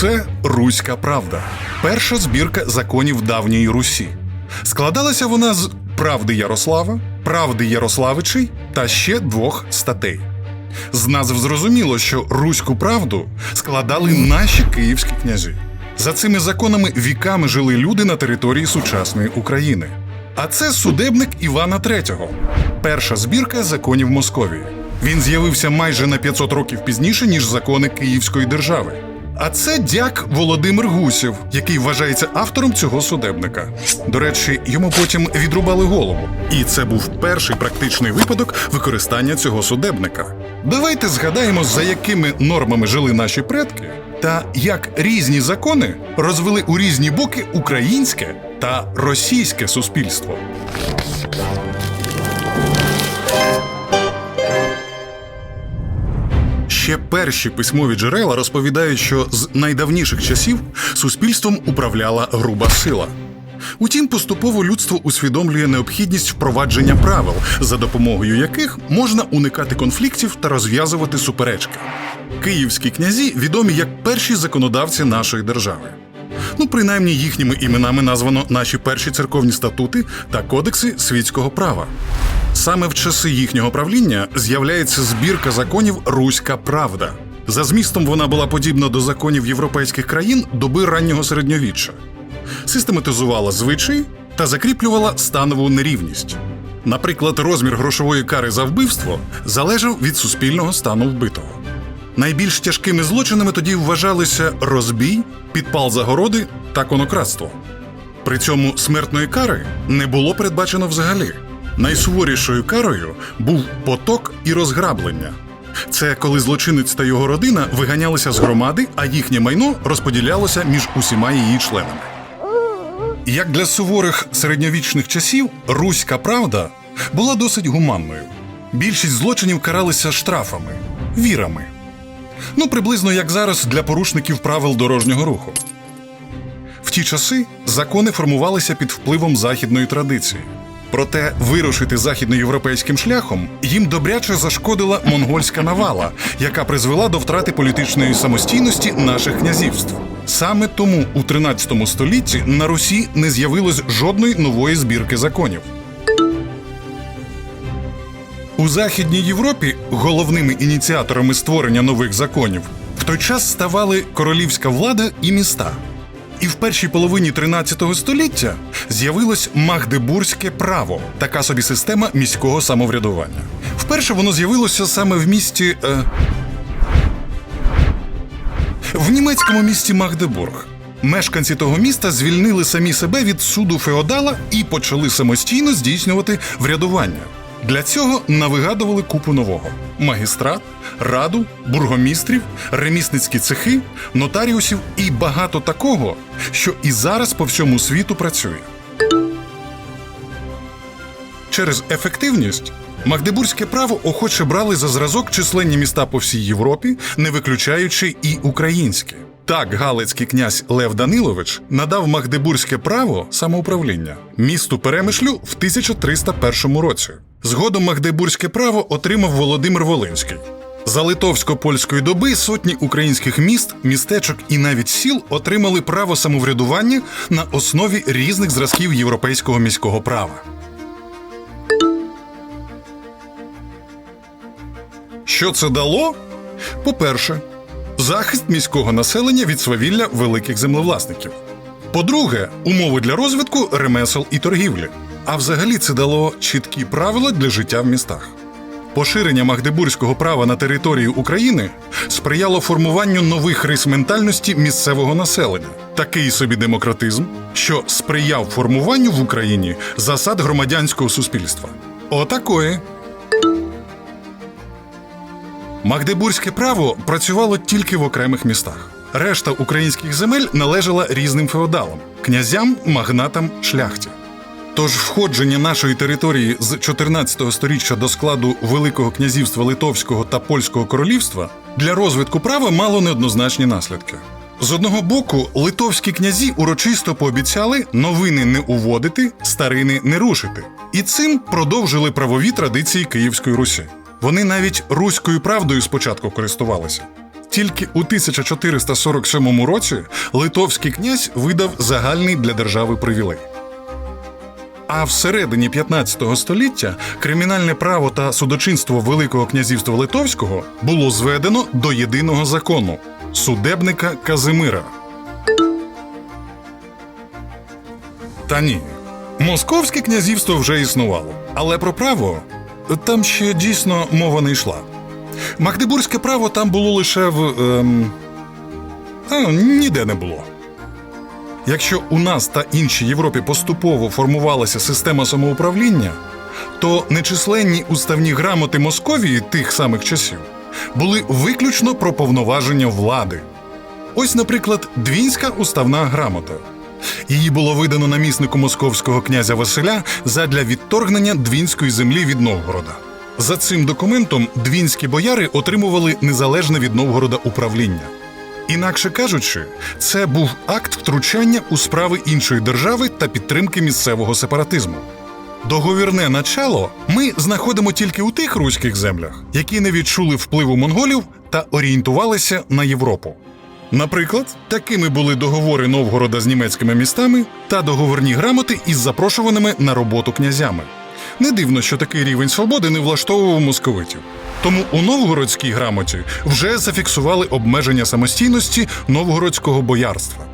Це Руська Правда, перша збірка законів давньої Русі. Складалася вона з правди Ярослава, правди Ярославичей та ще двох статей. З назв зрозуміло, що Руську правду складали наші київські князі. За цими законами віками жили люди на території сучасної України. А це судебник Івана III, перша збірка законів Московії. Він з'явився майже на 500 років пізніше, ніж закони Київської держави. А це дяк Володимир Гусів, який вважається автором цього судебника. До речі, йому потім відрубали голову. І це був перший практичний випадок використання цього судебника. Давайте згадаємо, за якими нормами жили наші предки, та як різні закони розвели у різні боки українське та російське суспільство. Ще перші письмові джерела розповідають, що з найдавніших часів суспільством управляла груба сила. Утім, поступово людство усвідомлює необхідність впровадження правил, за допомогою яких можна уникати конфліктів та розв'язувати суперечки. Київські князі відомі як перші законодавці нашої держави. Ну, принаймні їхніми іменами названо наші перші церковні статути та кодекси світського права. Саме в часи їхнього правління з'являється збірка законів Руська Правда. За змістом вона була подібна до законів європейських країн доби раннього середньовіччя, систематизувала звичаї та закріплювала станову нерівність. Наприклад, розмір грошової кари за вбивство залежав від суспільного стану вбитого. Найбільш тяжкими злочинами тоді вважалися розбій, підпал загороди та конократство. При цьому смертної кари не було передбачено взагалі. Найсуворішою карою був поток і розграблення. Це коли злочинець та його родина виганялися з громади, а їхнє майно розподілялося між усіма її членами. Як для суворих середньовічних часів, руська правда була досить гуманною. Більшість злочинів каралися штрафами, вірами. Ну, приблизно як зараз для порушників правил дорожнього руху. В ті часи закони формувалися під впливом західної традиції. Проте вирушити західноєвропейським шляхом їм добряче зашкодила монгольська навала, яка призвела до втрати політичної самостійності наших князівств. Саме тому у 13 столітті на Русі не з'явилось жодної нової збірки законів. У Західній Європі головними ініціаторами створення нових законів в той час ставали королівська влада і міста. І в першій половині 13 століття з'явилось Магдебурзьке право, така собі система міського самоврядування. Вперше воно з'явилося саме в місті. Е... В німецькому місті Магдебург. Мешканці того міста звільнили самі себе від суду феодала і почали самостійно здійснювати врядування. Для цього навигадували купу нового: магістрат, раду, бургомістрів, ремісницькі цехи, нотаріусів і багато такого, що і зараз по всьому світу працює. Через ефективність Магдебурзьке право охоче брали за зразок численні міста по всій Європі, не виключаючи і українське. Так, галицький князь Лев Данилович надав Магдебурзьке право самоуправління місту Перемишлю в 1301 році. Згодом Магдебурзьке право отримав Володимир Волинський. За литовсько-польської доби сотні українських міст, містечок і навіть сіл отримали право самоврядування на основі різних зразків європейського міського права. Що це дало? По-перше, захист міського населення від свавілля великих землевласників. По-друге, умови для розвитку ремесел і торгівлі. А взагалі це дало чіткі правила для життя в містах. Поширення магдебурзького права на території України сприяло формуванню нових рис ментальності місцевого населення, такий собі демократизм, що сприяв формуванню в Україні засад громадянського суспільства. Отакої. Магдебурзьке право працювало тільки в окремих містах. Решта українських земель належала різним феодалам, князям, магнатам, шляхті. Тож входження нашої території з 14 століття до складу Великого князівства Литовського та Польського королівства для розвитку права мало неоднозначні наслідки. З одного боку, литовські князі урочисто пообіцяли новини не уводити, старини не рушити, і цим продовжили правові традиції Київської Русі. Вони навіть руською правдою спочатку користувалися. тільки у 1447 році литовський князь видав загальний для держави привілей. А всередині 15 століття кримінальне право та судочинство Великого князівства Литовського було зведено до єдиного закону судебника Казимира. Та ні, Московське князівство вже існувало, але про право там ще дійсно мова не йшла. Магдебурзьке право там було лише в. Ем... А, ніде не було. Якщо у нас та іншій Європі поступово формувалася система самоуправління, то нечисленні уставні грамоти Московії тих самих часів були виключно про повноваження влади. Ось, наприклад, Двінська уставна грамота. Її було видано наміснику московського князя Василя задля відторгнення двінської землі від Новгорода. За цим документом двінські бояри отримували незалежне від Новгорода управління. Інакше кажучи, це був акт втручання у справи іншої держави та підтримки місцевого сепаратизму. Договірне начало ми знаходимо тільки у тих руських землях, які не відчули впливу монголів та орієнтувалися на Європу. Наприклад, такими були договори Новгорода з німецькими містами та договорні грамоти із запрошуваними на роботу князями. Не дивно, що такий рівень свободи не влаштовував московитів. Тому у новгородській грамоті вже зафіксували обмеження самостійності новгородського боярства.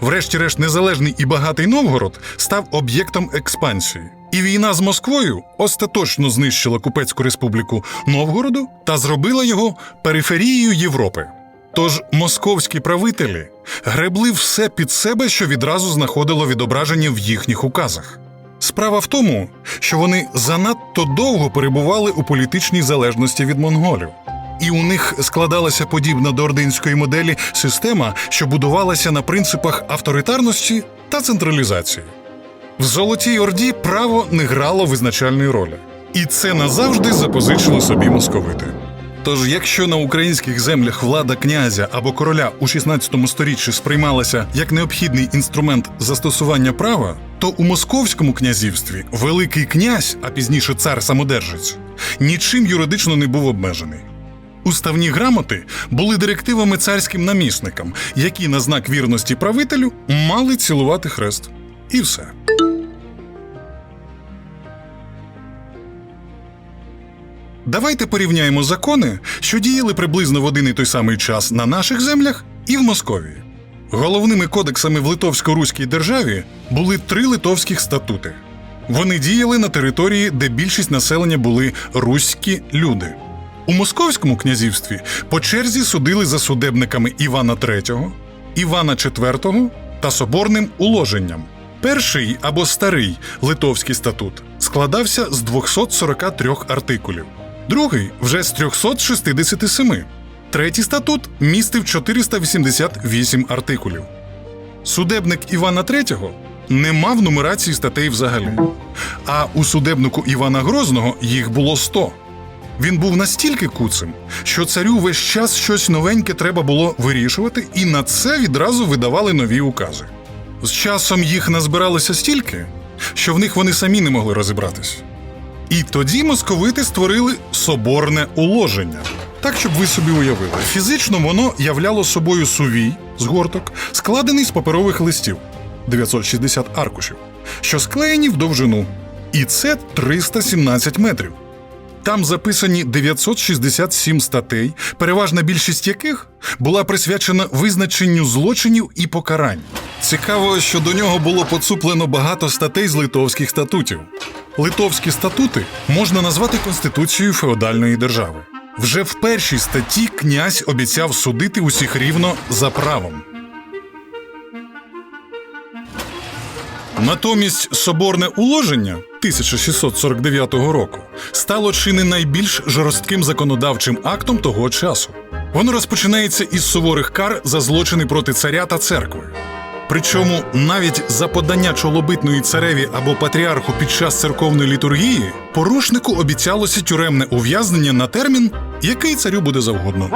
Врешті-решт, незалежний і багатий Новгород став об'єктом експансії, і війна з Москвою остаточно знищила Купецьку республіку Новгороду та зробила його периферією Європи. Тож московські правителі гребли все під себе, що відразу знаходило відображення в їхніх указах. Справа в тому, що вони занадто довго перебували у політичній залежності від монголів, і у них складалася подібна до ординської моделі система, що будувалася на принципах авторитарності та централізації. В Золотій Орді право не грало визначальної ролі, і це назавжди запозичило собі московити. Тож, якщо на українських землях влада князя або короля у 16 сторіччі сприймалася як необхідний інструмент застосування права, то у московському князівстві великий князь, а пізніше цар самодержець, нічим юридично не був обмежений. Уставні грамоти були директивами царським намісникам, які на знак вірності правителю мали цілувати хрест. І все. Давайте порівняємо закони, що діяли приблизно в один і той самий час на наших землях і в Московії. Головними кодексами в Литовсько-Руській державі були три литовських статути. Вони діяли на території, де більшість населення були руські люди. У Московському князівстві по черзі судили за судебниками Івана III, Івана IV та соборним уложенням. Перший або старий литовський статут складався з 243 артикулів, другий вже з 367. Третій статут містив 488 артикулів. Судебник Івана III не мав нумерації статей взагалі. А у судебнику Івана Грозного їх було 100. Він був настільки куцим, що царю весь час щось новеньке треба було вирішувати, і на це відразу видавали нові укази. З часом їх назбиралося стільки, що в них вони самі не могли розібратись. І тоді московити створили соборне уложення. Так, щоб ви собі уявили, фізично воно являло собою сувій згорток, складений з паперових листів 960 аркушів, що склеєні в довжину. І це 317 метрів. Там записані 967 статей, переважна більшість яких була присвячена визначенню злочинів і покарань. Цікаво, що до нього було поцуплено багато статей з литовських статутів. Литовські статути можна назвати конституцією феодальної держави. Вже в першій статті князь обіцяв судити усіх рівно за правом. Натомість соборне уложення 1649 року стало чи не найбільш жорстким законодавчим актом того часу. Воно розпочинається із суворих кар за злочини проти царя та церкви. Причому навіть за подання чолобитної цареві або патріарху під час церковної літургії порушнику обіцялося тюремне ув'язнення на термін, який царю буде завгодно.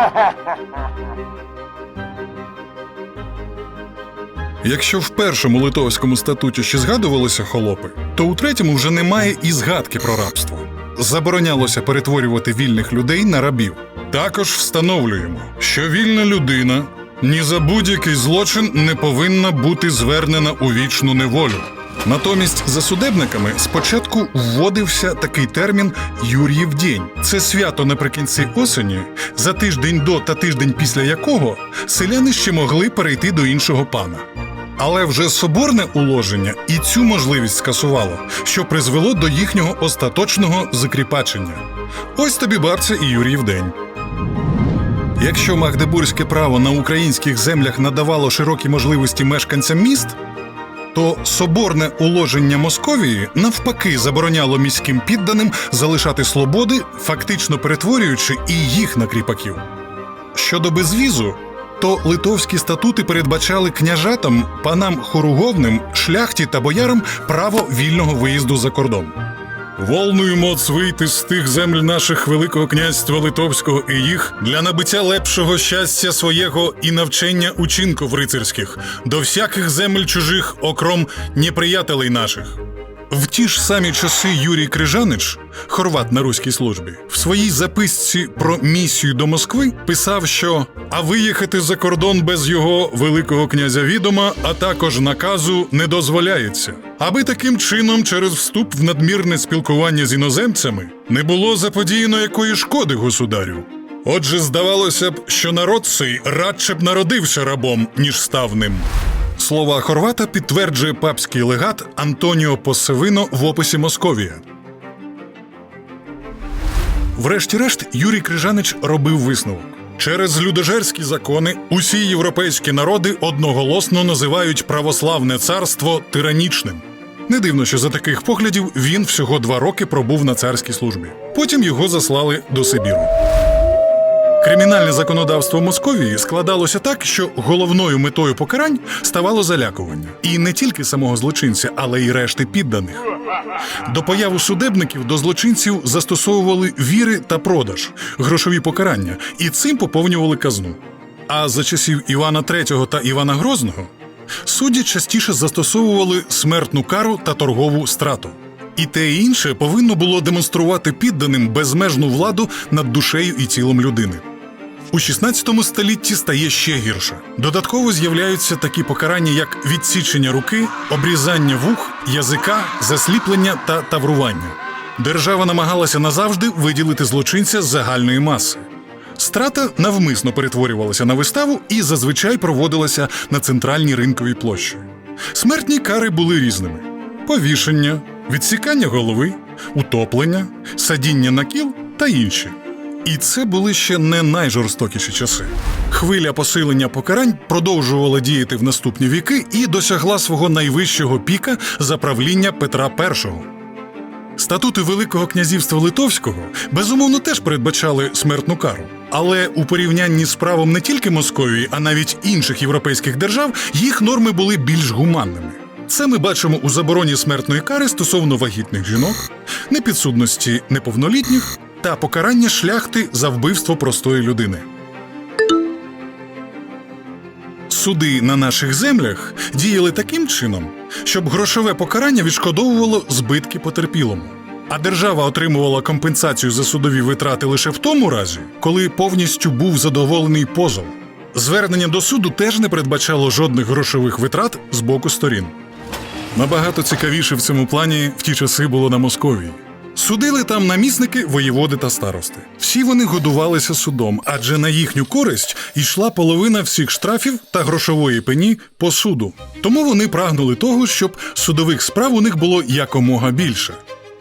Якщо в першому литовському статуті ще згадувалися холопи, то у третьому вже немає і згадки про рабство. Заборонялося перетворювати вільних людей на рабів. Також встановлюємо, що вільна людина ні за будь-який злочин не повинна бути звернена у вічну неволю. Натомість за судебниками спочатку вводився такий термін Юр'їв день. Це свято наприкінці осені, за тиждень до та тиждень після якого селяни ще могли перейти до іншого пана. Але вже соборне уложення і цю можливість скасувало, що призвело до їхнього остаточного закріпачення. Ось тобі бабця і Юріїв день. Якщо магдебурзьке право на українських землях надавало широкі можливості мешканцям міст, то соборне уложення Московії навпаки забороняло міським підданим залишати свободи, фактично перетворюючи і їх на кріпаків. Щодо безвізу, то литовські статути передбачали княжатам, панам хоруговним, шляхті та боярам право вільного виїзду за кордон. Волною моц вийти з тих земель наших Великого князства Литовського і їх для набиття лепшого щастя своєго і навчення учинків рицарських до всяких земель чужих, окром неприятелей наших. В ті ж самі часи Юрій Крижанич, хорват на руській службі, в своїй записці про місію до Москви писав, що а виїхати за кордон без його великого князя відома, а також наказу не дозволяється, аби таким чином через вступ в надмірне спілкування з іноземцями не було заподіяно якої шкоди государю. Отже, здавалося б, що народ цей радше б народився рабом, ніж став ним. Слова хорвата підтверджує папський легат Антоніо Посевино в описі Московія. Врешті-решт, Юрій Крижанич робив висновок. Через людожерські закони усі європейські народи одноголосно називають православне царство тиранічним. Не дивно, що за таких поглядів він всього два роки пробув на царській службі. Потім його заслали до Сибіру. Кримінальне законодавство Московії складалося так, що головною метою покарань ставало залякування. І не тільки самого злочинця, але й решти підданих. До появу судебників до злочинців застосовували віри та продаж, грошові покарання, і цим поповнювали казну. А за часів Івана III та Івана Грозного судді частіше застосовували смертну кару та торгову страту. І те і інше повинно було демонструвати підданим безмежну владу над душею і тілом людини. У 16 столітті стає ще гірше. Додатково з'являються такі покарання, як відсічення руки, обрізання вух, язика, засліплення та таврування. Держава намагалася назавжди виділити злочинця з загальної маси. Страта навмисно перетворювалася на виставу і зазвичай проводилася на центральній ринковій площі. Смертні кари були різними: повішення, відсікання голови, утоплення, садіння на кіл та інші. І це були ще не найжорстокіші часи. Хвиля посилення покарань продовжувала діяти в наступні віки і досягла свого найвищого піка за правління Петра І. Статути Великого князівства Литовського безумовно теж передбачали смертну кару. Але у порівнянні з правом не тільки Московії, а навіть інших європейських держав, їх норми були більш гуманними. Це ми бачимо у забороні смертної кари стосовно вагітних жінок, непідсудності неповнолітніх та покарання шляхти за вбивство простої людини. Суди на наших землях діяли таким чином, щоб грошове покарання відшкодовувало збитки потерпілому. А держава отримувала компенсацію за судові витрати лише в тому разі, коли повністю був задоволений позов. Звернення до суду теж не передбачало жодних грошових витрат з боку сторін. Набагато цікавіше в цьому плані в ті часи було на Московії. Судили там намісники, воєводи та старости. Всі вони годувалися судом, адже на їхню користь йшла половина всіх штрафів та грошової пені по суду. Тому вони прагнули того, щоб судових справ у них було якомога більше.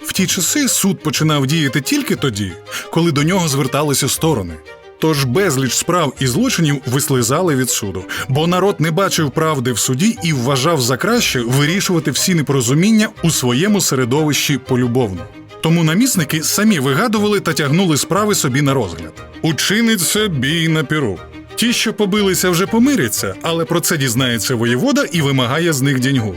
В ті часи суд починав діяти тільки тоді, коли до нього зверталися сторони. Тож безліч справ і злочинів вислизали від суду, бо народ не бачив правди в суді і вважав за краще вирішувати всі непорозуміння у своєму середовищі полюбовно. Тому намісники самі вигадували та тягнули справи собі на розгляд. Учиниться бій на піру. Ті, що побилися, вже помиряться, але про це дізнається воєвода і вимагає з них діньгу.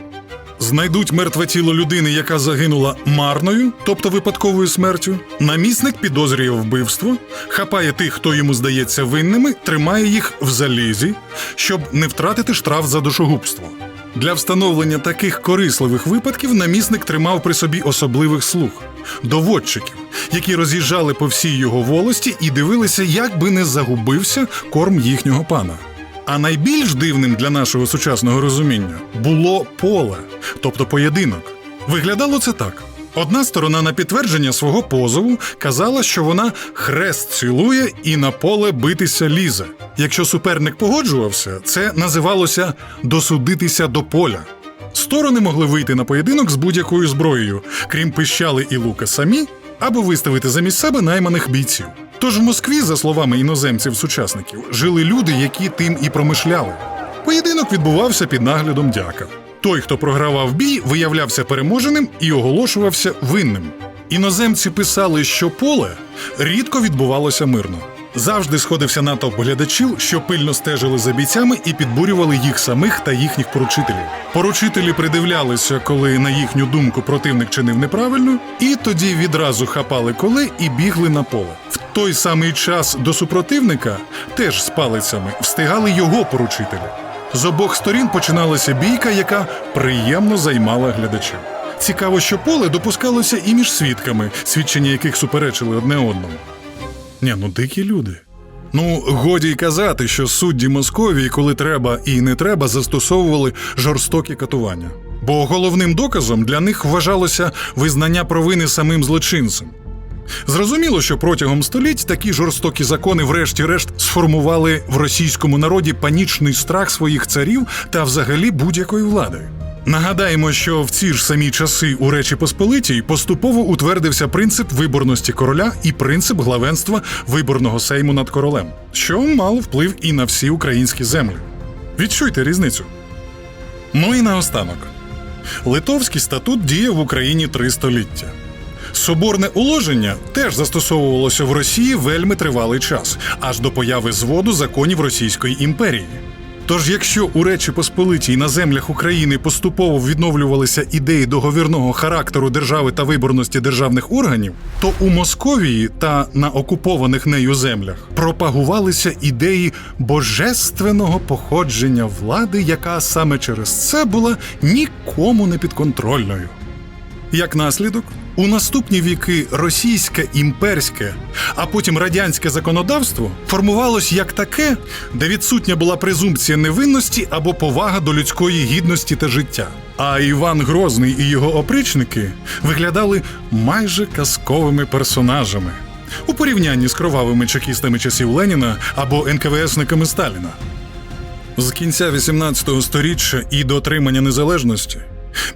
Знайдуть мертве тіло людини, яка загинула марною, тобто випадковою смертю. Намісник підозрює вбивство, хапає тих, хто йому здається винними, тримає їх в залізі, щоб не втратити штраф за душогубство. Для встановлення таких корисливих випадків намісник тримав при собі особливих слуг, доводчиків, які роз'їжджали по всій його волості і дивилися, як би не загубився корм їхнього пана. А найбільш дивним для нашого сучасного розуміння було поле, тобто поєдинок. Виглядало це так. Одна сторона на підтвердження свого позову казала, що вона хрест цілує і на поле битися лізе. Якщо суперник погоджувався, це називалося досудитися до поля. Сторони могли вийти на поєдинок з будь-якою зброєю, крім пищали і лука самі, або виставити замість себе найманих бійців. Тож в Москві, за словами іноземців-сучасників, жили люди, які тим і промишляли. Поєдинок відбувався під наглядом дяка. Той, хто програвав бій, виявлявся переможеним і оголошувався винним. Іноземці писали, що поле рідко відбувалося мирно. Завжди сходився натовп глядачів, що пильно стежили за бійцями і підбурювали їх самих та їхніх поручителів. Поручителі придивлялися, коли на їхню думку противник чинив неправильно, і тоді відразу хапали коли і бігли на поле. В той самий час до супротивника, теж з палицями, встигали його поручителі. З обох сторін починалася бійка, яка приємно займала глядачів. Цікаво, що поле допускалося і між свідками, свідчення яких суперечили одне одному. Ні, ну дикі люди. Ну, годі й казати, що судді Московії, коли треба і не треба, застосовували жорстокі катування. Бо головним доказом для них вважалося визнання провини самим злочинцем. Зрозуміло, що протягом століть такі жорстокі закони, врешті-решт, сформували в російському народі панічний страх своїх царів та взагалі будь-якої влади. Нагадаємо, що в ці ж самі часи у Речі Посполитій поступово утвердився принцип виборності короля і принцип главенства виборного сейму над королем, що мало вплив і на всі українські землі. Відчуйте різницю. Ну і наостанок. Литовський статут діяв в Україні три століття. Соборне уложення теж застосовувалося в Росії вельми тривалий час, аж до появи зводу законів Російської імперії. Тож, якщо у Речі Посполитій на землях України поступово відновлювалися ідеї договірного характеру держави та виборності державних органів, то у Московії та на окупованих нею землях пропагувалися ідеї божественного походження влади, яка саме через це була нікому не підконтрольною. Як наслідок, у наступні віки російське імперське, а потім радянське законодавство формувалось як таке, де відсутня була презумпція невинності або повага до людської гідності та життя. А Іван Грозний і його опричники виглядали майже казковими персонажами у порівнянні з кровавими чекістами часів Леніна або НКВСниками Сталіна. З кінця 18 століття і до отримання незалежності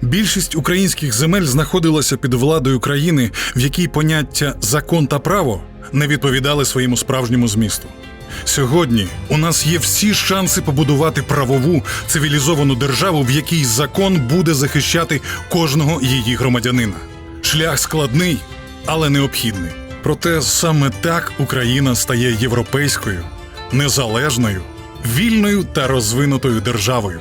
більшість українських земель знаходилася під владою країни, в якій поняття закон та право не відповідали своєму справжньому змісту. Сьогодні у нас є всі шанси побудувати правову цивілізовану державу, в якій закон буде захищати кожного її громадянина. Шлях складний, але необхідний. Проте саме так Україна стає європейською, незалежною, вільною та розвинутою державою.